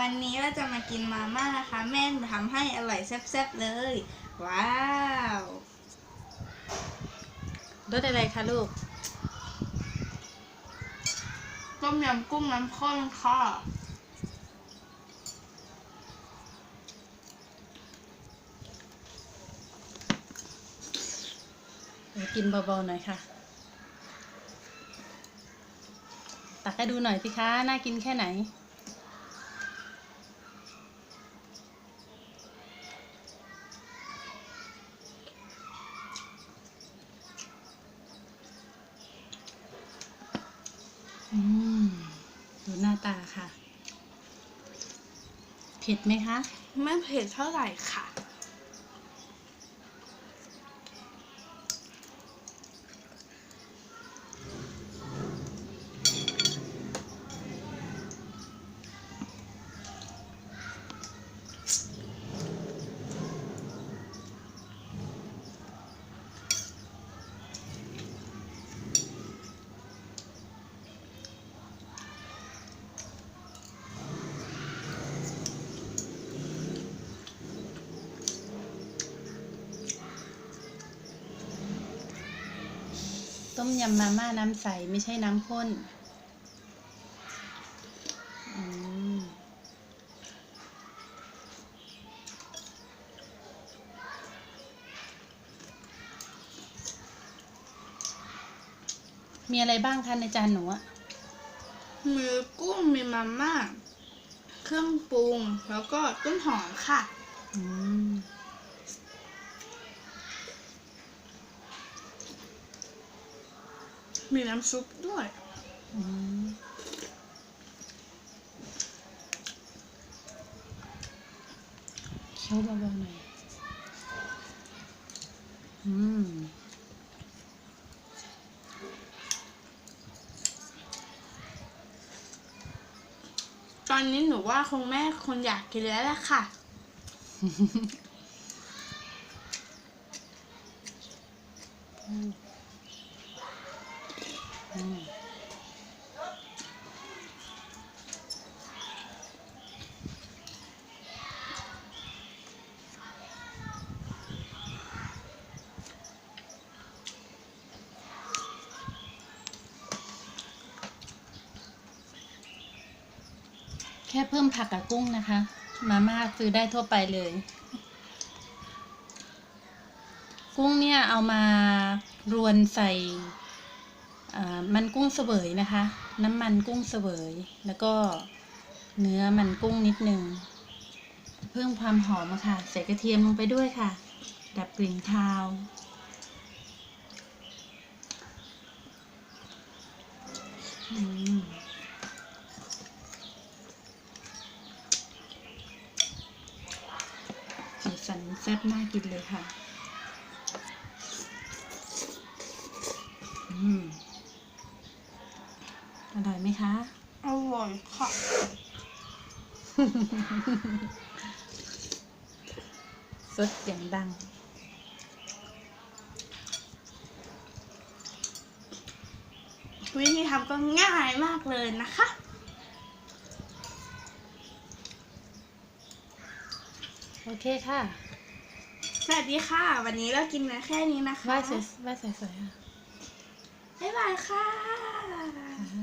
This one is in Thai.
วันนี้เราจะมากินมาม่านะคะ แม่ทำให้อร่อยแซ่บๆเลย ว้าวรสอะไรคะลูก ต้มยำกุ้งน้ำข้นค่ะเดี๋ยวกินเบาๆหน่อยค่ะ ตักให้ดูหน่อยสิคะ น่ากินแค่ไหน อืมดูหน้าตาค่ะ เผ็ดไหมคะ ไม่เผ็ดเท่าไหร่ค่ะ ต้มยำมาม่าน้ำใส ไม่ใช่น้ำข้นอืมมีอะไรบ้างคะในจานหนูอะมีกุ้งมีมาม่า เครื่องปรุง แล้วก็ต้นหอมค่ะ อืม มีน้ำซุปด้วยอืมเคี้ยวเบาๆหน่อยอืมตอนนี้หนูว่าคงแม่คงอยากกินแล้วล่ะค่ะ อื แค่เพิ่มผักกับกุ้งนะคะ มาม่าซื้อได้ทั่วไปเลย กุ้งเนี่ยเอามารวนใส่มันกุ้งเสวยนะคะ น้ำมันกุ้งเสวย แล้วก็เนื้อมันกุ้งนิดนึง เพิ่มความหอมค่ะ ใส่กระเทียมลงไปด้วยค่ะ ดับกลิ่นคาว อืม สีสันแซ่บน่ากินเลยค่ะ อืม อร่อยไหมคะ อร่อยค่ะ สดเสียงดัง วิธีทำก็ง่ายมากเลยนะคะ โอเคค่ะสวัสดีค่ะ วันนี้เรากินกันแค่นี้นะคะไหว้สวยไหว้สวยๆค่ะ บ๊ายบายค่ะ